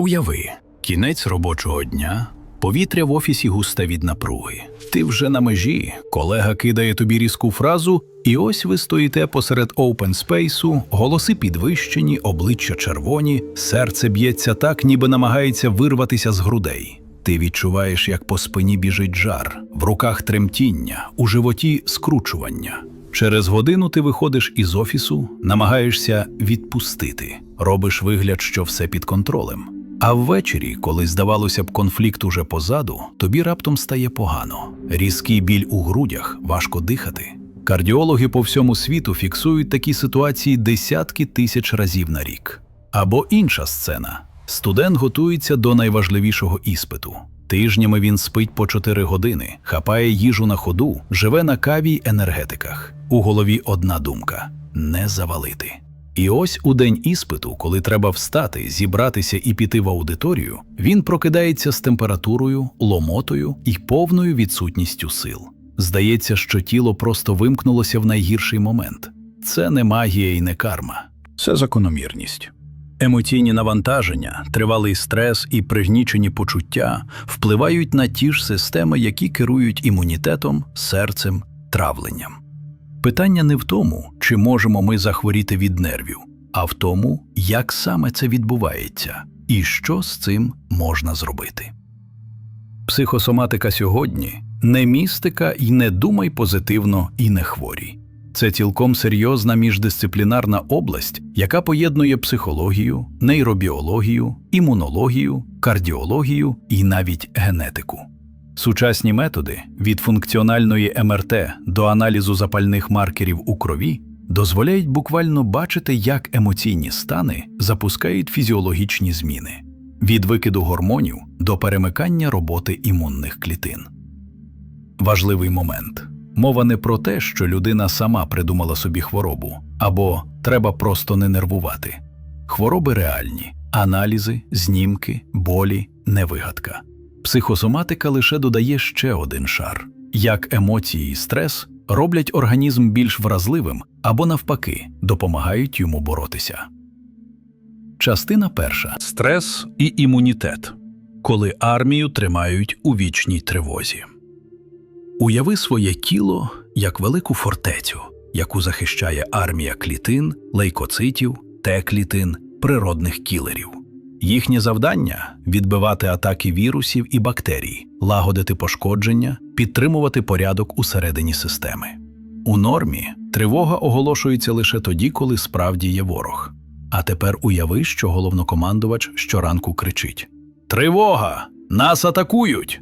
Уяви, кінець робочого дня, повітря в офісі густе від напруги. Ти вже на межі, колега кидає тобі різку фразу, і ось ви стоїте посеред опенспейсу, голоси підвищені, обличчя червоні, серце б'ється так, ніби намагається вирватися з грудей. Ти відчуваєш, як по спині біжить жар, в руках тремтіння, у животі скручування. Через годину ти виходиш із офісу, намагаєшся відпустити, робиш вигляд, що все під контролем. А ввечері, коли здавалося б, конфлікт уже позаду, тобі раптом стає погано. Різкий біль у грудях, важко дихати. Кардіологи по всьому світу фіксують такі ситуації десятки тисяч разів на рік. Або інша сцена. Студент готується до найважливішого іспиту. Тижнями він спить по 4 години, хапає їжу на ходу, живе на каві й енергетиках. У голові одна думка не завалити. І ось у день іспиту, коли треба встати, зібратися і піти в аудиторію, він прокидається з температурою, ломотою і повною відсутністю сил. Здається, що тіло просто вимкнулося в найгірший момент. Це не магія і не карма, це закономірність. Емоційні навантаження, тривалий стрес і пригнічені почуття впливають на ті ж системи, які керують імунітетом, серцем, травленням. Питання не в тому, чи можемо ми захворіти від нервів, а в тому, як саме це відбувається і що з цим можна зробити. Психосоматика сьогодні не містика і не думай позитивно і не хворій. Це цілком серйозна міждисциплінарна область, яка поєднує психологію, нейробіологію, імунологію, кардіологію і навіть генетику. Сучасні методи від функціональної МРТ до аналізу запальних маркерів у крові дозволяють буквально бачити, як емоційні стани запускають фізіологічні зміни від викиду гормонів до перемикання роботи імунних клітин. Важливий момент. Мова не про те, що людина сама придумала собі хворобу, або треба просто не нервувати. Хвороби реальні, аналізи, знімки, болі, не вигадка. Психосоматика лише додає ще один шар: як емоції і стрес роблять організм більш вразливим або, навпаки, допомагають йому боротися. Частина перша стрес і імунітет, коли армію тримають у вічній тривозі. Уяви своє тіло як велику фортецю, яку захищає армія клітин, лейкоцитів, Т-клітин, природних кілерів. Їхнє завдання відбивати атаки вірусів і бактерій, лагодити пошкодження, підтримувати порядок усередині системи. У нормі тривога оголошується лише тоді, коли справді є ворог. А тепер уяви, що головнокомандувач щоранку кричить: Тривога! Нас атакують!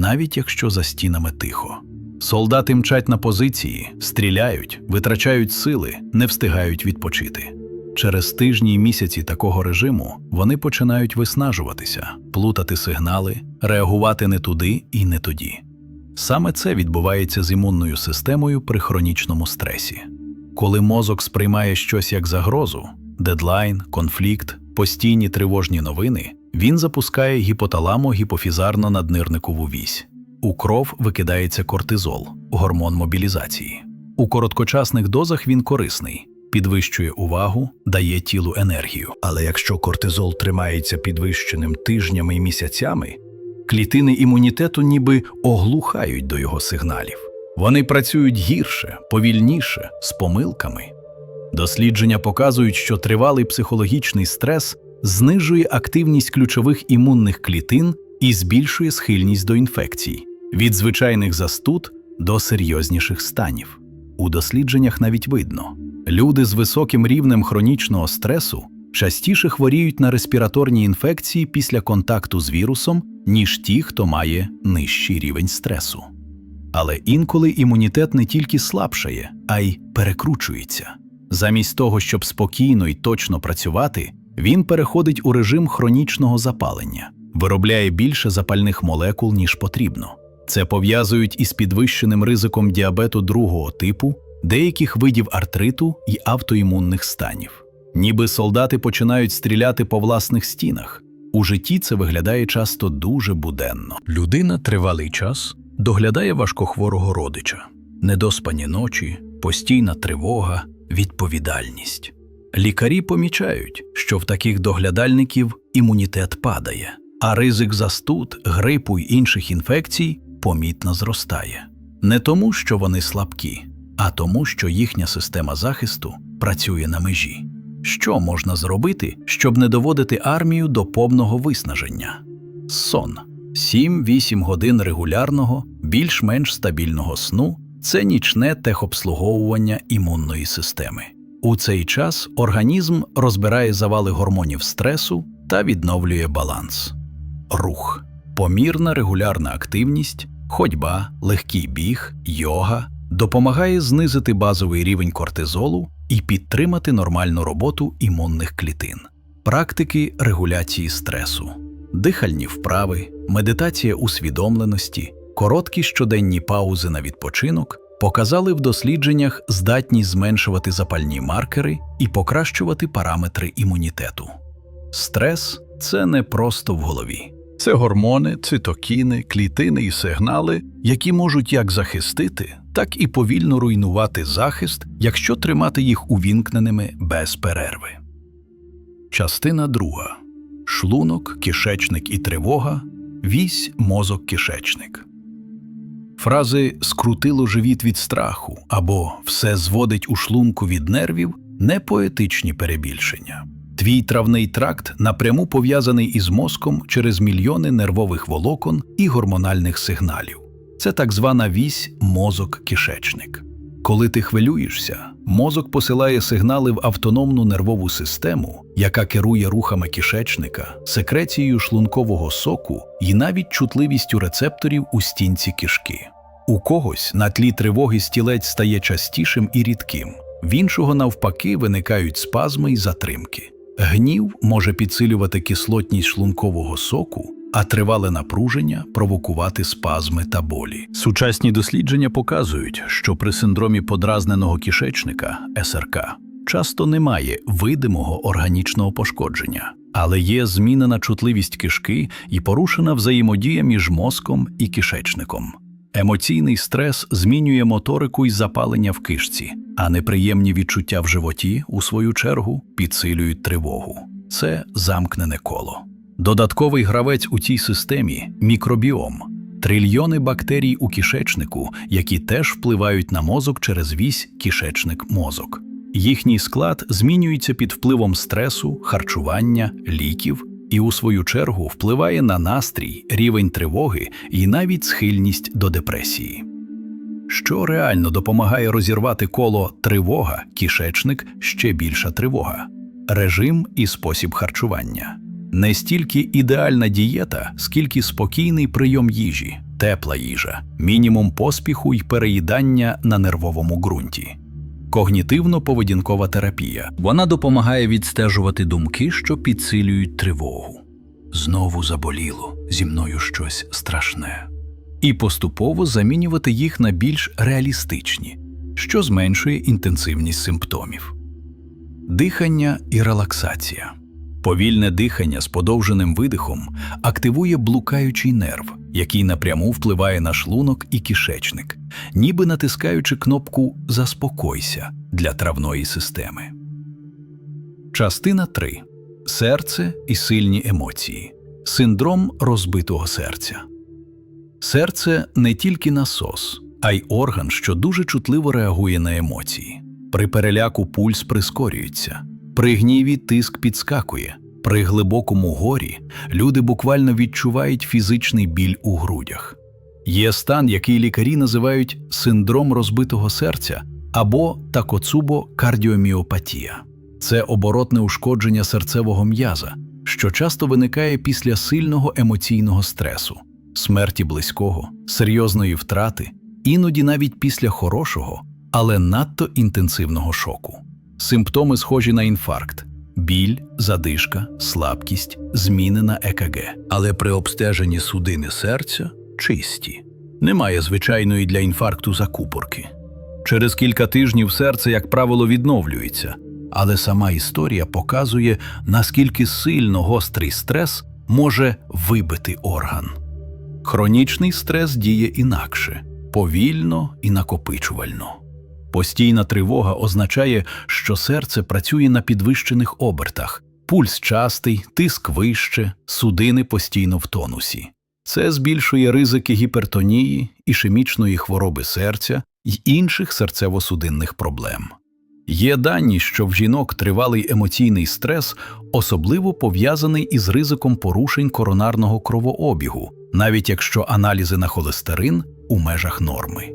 навіть якщо за стінами тихо. Солдати мчать на позиції, стріляють, витрачають сили, не встигають відпочити. Через тижні й місяці такого режиму вони починають виснажуватися, плутати сигнали, реагувати не туди і не тоді. Саме це відбувається з імунною системою при хронічному стресі. Коли мозок сприймає щось як загрозу, дедлайн, конфлікт, постійні тривожні новини, він запускає гіпоталамо-гіпофізарно-наднирникову вісь. У кров викидається кортизол, гормон мобілізації. У короткочасних дозах він корисний, підвищує увагу, дає тілу енергію. Але якщо кортизол тримається підвищеним тижнями і місяцями, клітини імунітету ніби оглухають до його сигналів. Вони працюють гірше, повільніше, з помилками. Дослідження показують, що тривалий психологічний стрес знижує активність ключових імунних клітин і збільшує схильність до інфекцій від звичайних застуд до серйозніших станів. У дослідженнях навіть видно, люди з високим рівнем хронічного стресу частіше хворіють на респіраторні інфекції після контакту з вірусом, ніж ті, хто має нижчий рівень стресу. Але інколи імунітет не тільки слабшає, а й перекручується. Замість того, щоб спокійно і точно працювати, він переходить у режим хронічного запалення, виробляє більше запальних молекул, ніж потрібно. Це пов'язують із підвищеним ризиком діабету другого типу, деяких видів артриту і автоімунних станів. Ніби солдати починають стріляти по власних стінах. У житті це виглядає часто дуже буденно. Людина тривалий час доглядає важкохворого родича, недоспані ночі, постійна тривога, відповідальність. Лікарі помічають, що в таких доглядальників імунітет падає, а ризик застуд, грипу й інших інфекцій помітно зростає. Не тому, що вони слабкі, а тому, що їхня система захисту працює на межі. Що можна зробити, щоб не доводити армію до повного виснаження? Сон 7-8 годин регулярного, більш-менш стабільного сну це нічне техобслуговування імунної системи. У цей час організм розбирає завали гормонів стресу та відновлює баланс. Рух, помірна регулярна активність, ходьба, легкий біг, йога допомагає знизити базовий рівень кортизолу і підтримати нормальну роботу імунних клітин. Практики регуляції стресу, дихальні вправи, медитація усвідомленості, короткі щоденні паузи на відпочинок показали в дослідженнях здатність зменшувати запальні маркери і покращувати параметри імунітету. Стрес це не просто в голові. Це гормони, цитокіни, клітини і сигнали, які можуть як захистити, так і повільно руйнувати захист, якщо тримати їх увімкненими без перерви. Частина друга. Шлунок, кишечник і тривога, вісь, мозок, кишечник. Фрази скрутило живіт від страху або все зводить у шлунку від нервів не поетичні перебільшення. Твій травний тракт напряму пов'язаний із мозком через мільйони нервових волокон і гормональних сигналів. Це так звана вісь мозок-кишечник. Коли ти хвилюєшся, мозок посилає сигнали в автономну нервову систему, яка керує рухами кишечника, секрецією шлункового соку і навіть чутливістю рецепторів у стінці кишки. У когось на тлі тривоги стілець стає частішим і рідким, в іншого, навпаки, виникають спазми й затримки. Гнів може підсилювати кислотність шлункового соку, а тривале напруження провокувати спазми та болі. Сучасні дослідження показують, що при синдромі подразненого кишечника СРК часто немає видимого органічного пошкодження, але є змінена чутливість кишки і порушена взаємодія між мозком і кишечником. Емоційний стрес змінює моторику й запалення в кишці, а неприємні відчуття в животі, у свою чергу, підсилюють тривогу. Це замкнене коло. Додатковий гравець у цій системі мікробіом, трильйони бактерій у кишечнику, які теж впливають на мозок через вісь кишечник-мозок. Їхній склад змінюється під впливом стресу, харчування, ліків і, у свою чергу, впливає на настрій, рівень тривоги і навіть схильність до депресії. Що реально допомагає розірвати коло тривога, кишечник, ще більша тривога, режим і спосіб харчування. Не стільки ідеальна дієта, скільки спокійний прийом їжі, тепла їжа, мінімум поспіху й переїдання на нервовому ґрунті. Когнітивно-поведінкова терапія. Вона допомагає відстежувати думки, що підсилюють тривогу. Знову заболіло, зі мною щось страшне. І поступово замінювати їх на більш реалістичні, що зменшує інтенсивність симптомів. Дихання і релаксація. Повільне дихання з подовженим видихом активує блукаючий нерв, який напряму впливає на шлунок і кишечник, ніби натискаючи кнопку Заспокойся для травної системи. Частина 3. Серце і сильні емоції. Синдром розбитого серця. Серце не тільки насос, а й орган, що дуже чутливо реагує на емоції. При переляку пульс прискорюється, при гніві тиск підскакує, при глибокому горі люди буквально відчувають фізичний біль у грудях. Є стан, який лікарі називають синдром розбитого серця або такоцубо-кардіоміопатія. Це оборотне ушкодження серцевого м'яза, що часто виникає після сильного емоційного стресу, смерті близького, серйозної втрати, іноді навіть після хорошого, але надто інтенсивного шоку. Симптоми схожі на інфаркт, біль, задишка, слабкість, зміни на ЕКГ. Але при обстеженні судини серця чисті. Немає звичайної для інфаркту закупорки. Через кілька тижнів серце, як правило, відновлюється, але сама історія показує, наскільки сильно гострий стрес може вибити орган. Хронічний стрес діє інакше, повільно і накопичувально. Постійна тривога означає, що серце працює на підвищених обертах, Пульс частий, тиск вище, судини постійно в тонусі. Це збільшує ризики гіпертонії, ішемічної хвороби серця й інших серцево-судинних проблем. Є дані, що в жінок тривалий емоційний стрес особливо пов'язаний із ризиком порушень коронарного кровообігу, навіть якщо аналізи на холестерин у межах норми.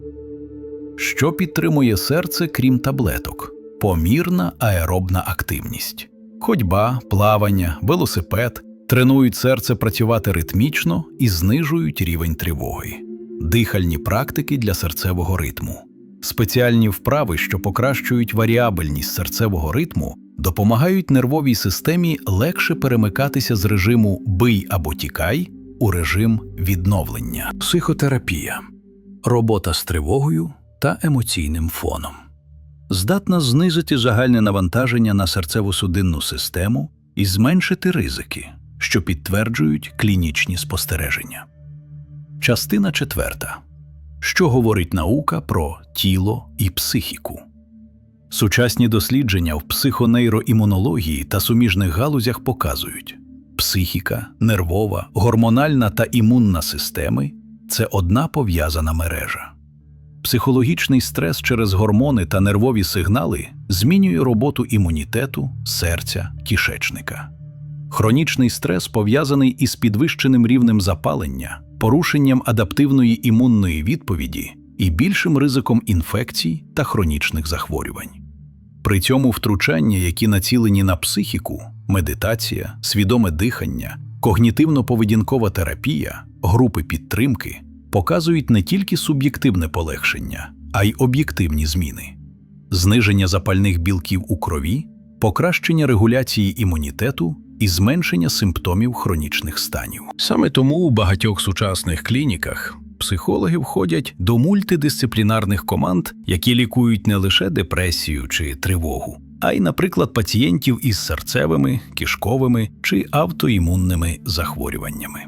Що підтримує серце, крім таблеток? Помірна аеробна активність. Ходьба, плавання, велосипед тренують серце працювати ритмічно і знижують рівень тривоги. Дихальні практики для серцевого ритму. Спеціальні вправи, що покращують варіабельність серцевого ритму, допомагають нервовій системі легше перемикатися з режиму бий або тікай у режим відновлення. Психотерапія робота з тривогою та емоційним фоном. Здатна знизити загальне навантаження на серцево-судинну систему і зменшити ризики, що підтверджують клінічні спостереження. Частина четверта. Що говорить наука про тіло і психіку? Сучасні дослідження в психонейроімунології та суміжних галузях показують, психіка, нервова, гормональна та імунна системи це одна пов'язана мережа. Психологічний стрес через гормони та нервові сигнали змінює роботу імунітету, серця, кишечника. Хронічний стрес пов'язаний із підвищеним рівнем запалення, порушенням адаптивної імунної відповіді і більшим ризиком інфекцій та хронічних захворювань. При цьому втручання, які націлені на психіку, медитація, свідоме дихання, когнітивно-поведінкова терапія, групи підтримки показують не тільки суб'єктивне полегшення, а й об'єктивні зміни, зниження запальних білків у крові, покращення регуляції імунітету і зменшення симптомів хронічних станів. Саме тому у багатьох сучасних клініках психологи входять до мультидисциплінарних команд, які лікують не лише депресію чи тривогу, а й, наприклад, пацієнтів із серцевими, кишковими чи автоімунними захворюваннями.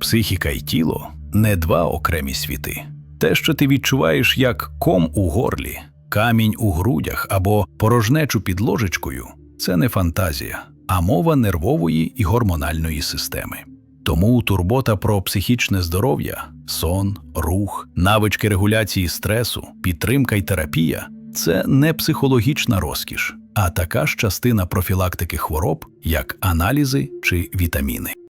Психіка і тіло не два окремі світи. Те, що ти відчуваєш як ком у горлі, камінь у грудях або порожнечу під ложечкою, це не фантазія, а мова нервової і гормональної системи. Тому турбота про психічне здоров'я, сон, рух, навички регуляції стресу, підтримка й терапія це не психологічна розкіш, а така ж частина профілактики хвороб, як аналізи чи вітаміни.